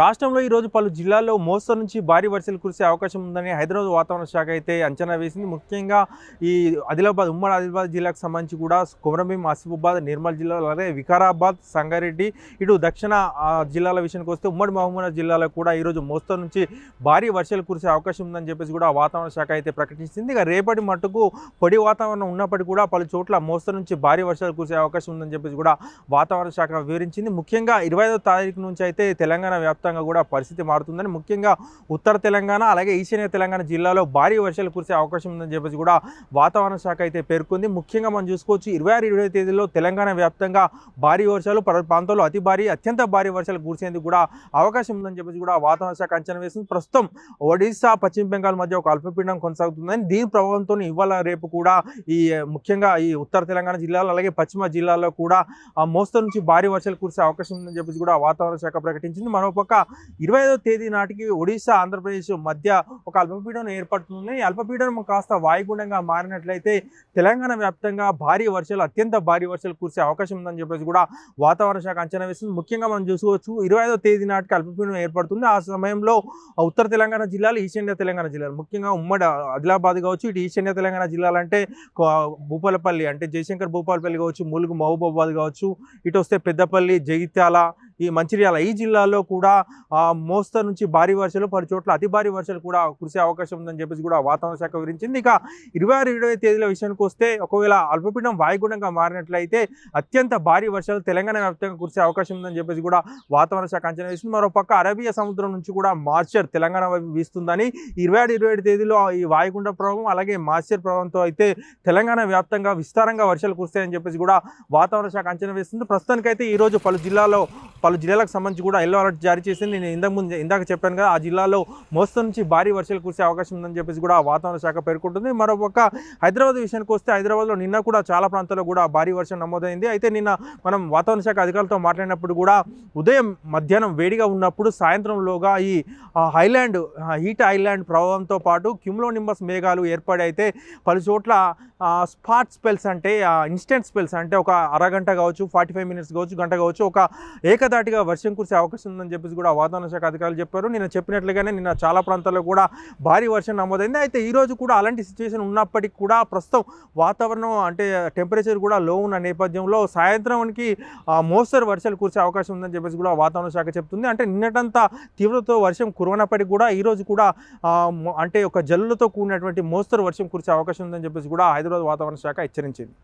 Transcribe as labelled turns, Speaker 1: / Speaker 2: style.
Speaker 1: రాష్ట్రంలో ఈరోజు పలు జిల్లాల్లో మోస్తరు నుంచి భారీ వర్షాలు కురిసే అవకాశం ఉందని హైదరాబాద్ వాతావరణ శాఖ అయితే అంచనా వేసింది ముఖ్యంగా ఈ ఆదిలాబాద్ ఉమ్మడి ఆదిలాబాద్ జిల్లాకు సంబంధించి కూడా కుమరంభీం ఆసిఫాబాద్ నిర్మల్ జిల్లాలో అలాగే వికారాబాద్ సంగారెడ్డి ఇటు దక్షిణ జిల్లాల విషయానికి వస్తే ఉమ్మడి మహబూబ్నగర్ జిల్లాలో కూడా ఈరోజు మోస్తరు నుంచి భారీ వర్షాలు కురిసే అవకాశం ఉందని చెప్పేసి కూడా వాతావరణ శాఖ అయితే ప్రకటించింది ఇక రేపటి మట్టుకు పొడి వాతావరణం ఉన్నప్పటికీ కూడా పలు చోట్ల మోస్తరు నుంచి భారీ వర్షాలు కురిసే అవకాశం ఉందని చెప్పేసి కూడా వాతావరణ శాఖ వివరించింది ముఖ్యంగా ఇరవై తారీఖు నుంచి అయితే తెలంగాణ వ్యాప్తంగా కూడా పరిస్థితి మారుతుందని ముఖ్యంగా ఉత్తర తెలంగాణ అలాగే ఈశాన్య తెలంగాణ జిల్లాలో భారీ వర్షాలు కురిసే అవకాశం ఉందని చెప్పేసి కూడా వాతావరణ శాఖ అయితే పేర్కొంది ముఖ్యంగా మనం చూసుకోవచ్చు ఇరవై ఆరు ఇరవై తేదీలో తెలంగాణ వ్యాప్తంగా భారీ వర్షాలు ప్రాంతంలో ప్రాంతాల్లో అతి భారీ అత్యంత భారీ వర్షాలు కురిసేందుకు కూడా అవకాశం ఉందని చెప్పేసి కూడా వాతావరణ శాఖ అంచనా వేసింది ప్రస్తుతం ఒడిశా పశ్చిమ బెంగాల్ మధ్య ఒక అల్పపీడనం కొనసాగుతుందని దీని ప్రభావంతో ఇవాళ రేపు కూడా ఈ ముఖ్యంగా ఈ ఉత్తర తెలంగాణ జిల్లాలో అలాగే పశ్చిమ జిల్లాలో కూడా మోస్తరు నుంచి భారీ వర్షాలు కురిసే అవకాశం ఉందని చెప్పేసి కూడా వాతావరణ శాఖ ప్రకటించింది మరో ఒక ఇరవై తేదీ నాటికి ఒడిశా ఆంధ్రప్రదేశ్ మధ్య ఒక అల్పపీడనం ఏర్పడుతుంది అల్పపీడనం కాస్త వాయుగుండంగా మారినట్లయితే తెలంగాణ వ్యాప్తంగా భారీ వర్షాలు అత్యంత భారీ వర్షాలు కురిసే అవకాశం ఉందని చెప్పేసి కూడా వాతావరణ శాఖ అంచనా వేస్తుంది ముఖ్యంగా మనం చూసుకోవచ్చు ఇరవై తేదీ నాటికి అల్పపీడనం ఏర్పడుతుంది ఆ సమయంలో ఉత్తర తెలంగాణ జిల్లాలు ఈశాన్య తెలంగాణ జిల్లాలు ముఖ్యంగా ఉమ్మడి ఆదిలాబాద్ కావచ్చు ఇటు ఈశాన్య తెలంగాణ జిల్లాలు అంటే భూపాలపల్లి అంటే జయశంకర్ భూపాలపల్లి కావచ్చు ములుగు మహబూబాబాద్ కావచ్చు ఇటు వస్తే పెద్దపల్లి జగిత్యాల ఈ మంచిర్యాల ఈ జిల్లాలో కూడా మోస్తరు నుంచి భారీ వర్షాలు పలు చోట్ల అతి భారీ వర్షాలు కూడా కురిసే అవకాశం ఉందని చెప్పేసి కూడా వాతావరణ శాఖ వివరించింది ఇక ఇరవై ఆరు ఇరవై తేదీల విషయానికి వస్తే ఒకవేళ అల్పపీడనం వాయుగుణంగా మారినట్లయితే అత్యంత భారీ వర్షాలు తెలంగాణ వ్యాప్తంగా కురిసే అవకాశం ఉందని చెప్పేసి కూడా వాతావరణ శాఖ అంచనా వేసింది మరోపక్క అరబియా సముద్రం నుంచి కూడా మార్చర్ తెలంగాణ వైపు వీస్తుందని ఇరవై ఆరు ఇరవై ఏడు తేదీలో ఈ వాయుగుండ ప్రభావం అలాగే మార్చర్ ప్రభావంతో అయితే తెలంగాణ వ్యాప్తంగా విస్తారంగా వర్షాలు కురుస్తాయని చెప్పేసి కూడా వాతావరణ శాఖ అంచనా వేస్తుంది ప్రస్తుతానికైతే ఈరోజు పలు జిల్లాలో పలు జిల్లాలకు సంబంధించి కూడా ఎల్లో అలర్ట్ జారీ చేసింది నేను ఇంతకు ముందు ఇందాక చెప్పాను కదా ఆ జిల్లాలో మోస్తు నుంచి భారీ వర్షాలు కురిసే అవకాశం ఉందని చెప్పేసి కూడా వాతావరణ శాఖ పేర్కొంటుంది మరొక హైదరాబాద్ విషయానికి వస్తే హైదరాబాద్లో నిన్న కూడా చాలా ప్రాంతాల్లో కూడా భారీ వర్షం నమోదైంది అయితే నిన్న మనం వాతావరణ శాఖ అధికారులతో మాట్లాడినప్పుడు కూడా ఉదయం మధ్యాహ్నం వేడిగా ఉన్నప్పుడు సాయంత్రంలోగా ఈ హైలాండ్ హీట్ ఐలాండ్ ప్రభావంతో పాటు క్యూమ్లో నింబస్ మేఘాలు ఏర్పడైతే పలు చోట్ల స్పాట్ స్పెల్స్ అంటే ఇన్స్టెంట్ స్పెల్స్ అంటే ఒక అరగంట కావచ్చు ఫార్టీ ఫైవ్ మినిట్స్ కావచ్చు గంట కావచ్చు ఒక ఏకదా ఒక్కసారిగా వర్షం కురిసే అవకాశం ఉందని చెప్పేసి కూడా వాతావరణ శాఖ అధికారులు చెప్పారు నేను చెప్పినట్లుగానే నిన్న చాలా ప్రాంతాల్లో కూడా భారీ వర్షం నమోదైంది అయితే ఈరోజు కూడా అలాంటి సిచ్యువేషన్ ఉన్నప్పటికీ కూడా ప్రస్తుతం వాతావరణం అంటే టెంపరేచర్ కూడా లో ఉన్న నేపథ్యంలో సాయంత్రానికి మోస్తరు వర్షాలు కురిసే అవకాశం ఉందని చెప్పేసి కూడా వాతావరణ శాఖ చెప్తుంది అంటే నిన్నటంతా తీవ్రతతో వర్షం కురవనప్పటికీ కూడా ఈరోజు కూడా అంటే ఒక జల్లులతో కూడినటువంటి మోస్తరు వర్షం కురిసే అవకాశం ఉందని చెప్పేసి కూడా హైదరాబాద్ వాతావరణ శాఖ హెచ్చరించింది